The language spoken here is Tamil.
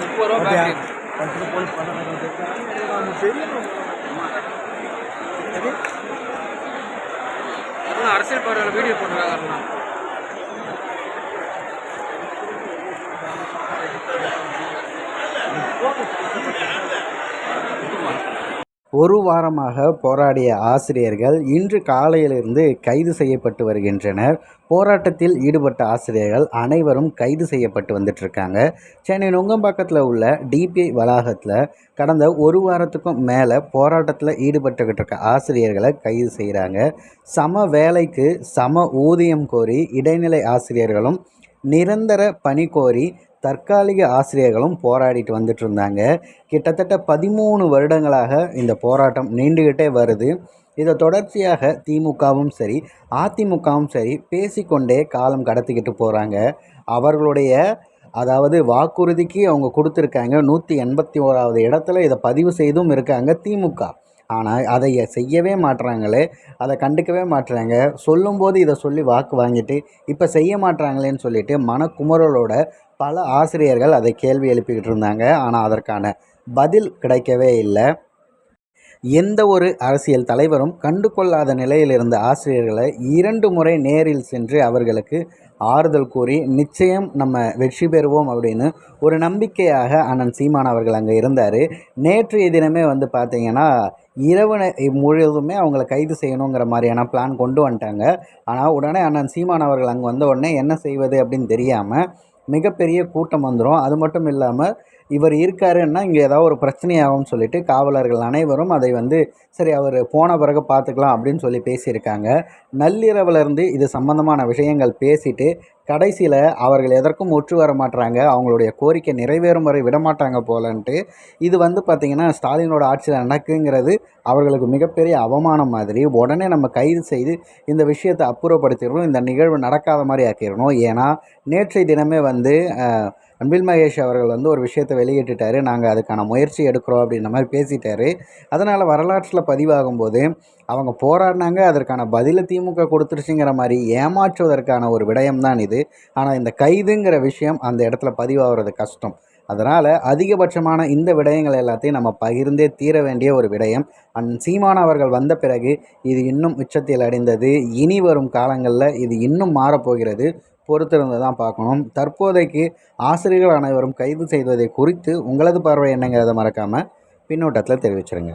முப்பது ரூபா அதெல்லாம் அரசியல் பார்வையில் வீடியோ போட்டுருக்காங்க ஒரு வாரமாக போராடிய ஆசிரியர்கள் இன்று காலையிலிருந்து கைது செய்யப்பட்டு வருகின்றனர். போராட்டத்தில் ஈடுபட்ட ஆசிரியர்கள் அனைவரும் கைது செய்யப்பட்டு வந்துட்டுருக்காங்க. சென்னை நுங்கம்பாக்கத்தில் உள்ள டிபிஐ வளாகத்தில் கடந்த ஒரு வாரத்துக்கும் மேலே போராட்டத்தில் ஈடுபட்டுக்கிட்டு இருக்க ஆசிரியர்களை கைது செய்கிறாங்க சம வேலைக்கு சம ஊதியம் கோரி இடைநிலை ஆசிரியர்களும் நிரந்தர பணி கோரி தற்காலிக ஆசிரியர்களும் போராடிட்டு வந்துட்டு இருந்தாங்க கிட்டத்தட்ட பதிமூணு வருடங்களாக இந்த போராட்டம் நீண்டுக்கிட்டே வருது. இதை தொடர்ச்சியாக திமுகவும் சரி அதிமுகவும் சரி பேசிக்கொண்டே காலம் கடத்திக்கிட்டு போகிறாங்க அவர்களுடைய அதாவது வாக்குறுதிக்கு அவங்க கொடுத்துருக்காங்க. நூற்றி எண்பத்தி ஓராவது இடத்துல இதை பதிவு செய்தும் இருக்காங்க திமுக. ஆனால் அதை செய்யவே மாட்டுறாங்களே அதை கண்டுக்கவே மாட்றாங்க. சொல்லும்போது இதை சொல்லி வாக்கு வாங்கிட்டு இப்போ செய்ய மாட்டுறாங்களேன்னு சொல்லிட்டு மனக்குமுறலோட பல ஆசிரியர்கள் அதை கேள்வி எழுப்பிக்கிட்டு இருந்தாங்க. ஆனால் அதற்கான பதில் கிடைக்கவே இல்லை. எந்த ஒரு அரசியல் தலைவரும் கண்டு கொள்ளாத நிலையில் இருந்த ஆசிரியர்களை இரண்டு முறை நேரில் சென்று அவர்களுக்கு ஆறுதல் கூறி நிச்சயம் நம்ம வெற்றி பெறுவோம் அப்படின்னு ஒரு நம்பிக்கையாக அண்ணன் சீமான் அவர்கள் அங்கே இருந்தார். நேற்றைய தினமே வந்து பார்த்திங்கன்னா இரவு நே- முழுவதுமே அவங்கள கைது செய்யணுங்கிற மாதிரியான பிளான் கொண்டு வந்துட்டாங்க. ஆனால் உடனே அண்ணன் சீமான் அவர்கள் அங்கே வந்த உடனே என்ன செய்வது அப்படின்னு தெரியாமல் மிகப்பெரிய கூட்டம் வந்துடும் அது மட்டும் இல்லாமல் இவர் இருக்காருன்னா இங்கே ஏதாவது ஒரு பிரச்சனையாகும்னு சொல்லிட்டு காவலர்கள் அனைவரும் அதை வந்து சரி அவர் போன பிறகு பார்த்துக்கலாம் அப்படின்னு சொல்லி பேசியிருக்காங்க. நள்ளிரவுலேருந்து இது சம்பந்தமான விஷயங்கள் பேசிட்டு கடைசியில் அவர்கள் எதற்கும் ஒற்று வர மாட்டாங்க அவங்களுடைய கோரிக்கை நிறைவேறும் வரை விடமாட்டாங்க போலன்ட்டு. இது வந்து பார்த்திங்கன்னா ஸ்டாலினோட ஆட்சியில் நடக்குங்கிறது அவர்களுக்கு மிகப்பெரிய அவமானம் மாதிரி. உடனே நம்ம கைது செய்து இந்த விஷயத்தை அப்புறப்படுத்திடணும். இந்த நிகழ்வு நடக்காத மாதிரி ஆக்கிடணும். ஏன்னா நேற்றைய தினமே வந்து அன்பில் மகேஷ் அவர்கள் வந்து ஒரு விஷயத்தை வெளியிட்டுட்டார். நாங்கள் அதுக்கான முயற்சி எடுக்கிறோம் அப்படின்ற மாதிரி பேசிட்டாரு. அதனால் வரலாற்றில் பதிவாகும்போது அவங்க போராடினாங்க அதற்கான பதிலை திமுக கொடுத்துருச்சுங்கிற மாதிரி ஏமாற்றுவதற்கான ஒரு விடயம் தான் இது. ஆனால் இந்த கைதுங்கிற விஷயம் அந்த இடத்துல பதிவாகிறது கஷ்டம். அதனால் அதிகபட்சமான இந்த விடயங்கள் எல்லாத்தையும் நம்ம பகிர்ந்தே தீர வேண்டிய ஒரு விடயம். அந் சீமான் அவர்கள் வந்த பிறகு இது இன்னும் உச்சத்தில் அடைந்தது. இனி வரும் காலங்களில் இது இன்னும் மாறப்போகிறது. பொறுத்திருந்து தான் பார்க்கணும். தற்போதைக்கு ஆசிரியர்கள் அனைவரும் கைது செய்வதை குறித்து உங்களது பார்வை என்னங்கிறத மறக்காமல் பின்னோட்டத்தில் தெரிவிச்சிருங்க.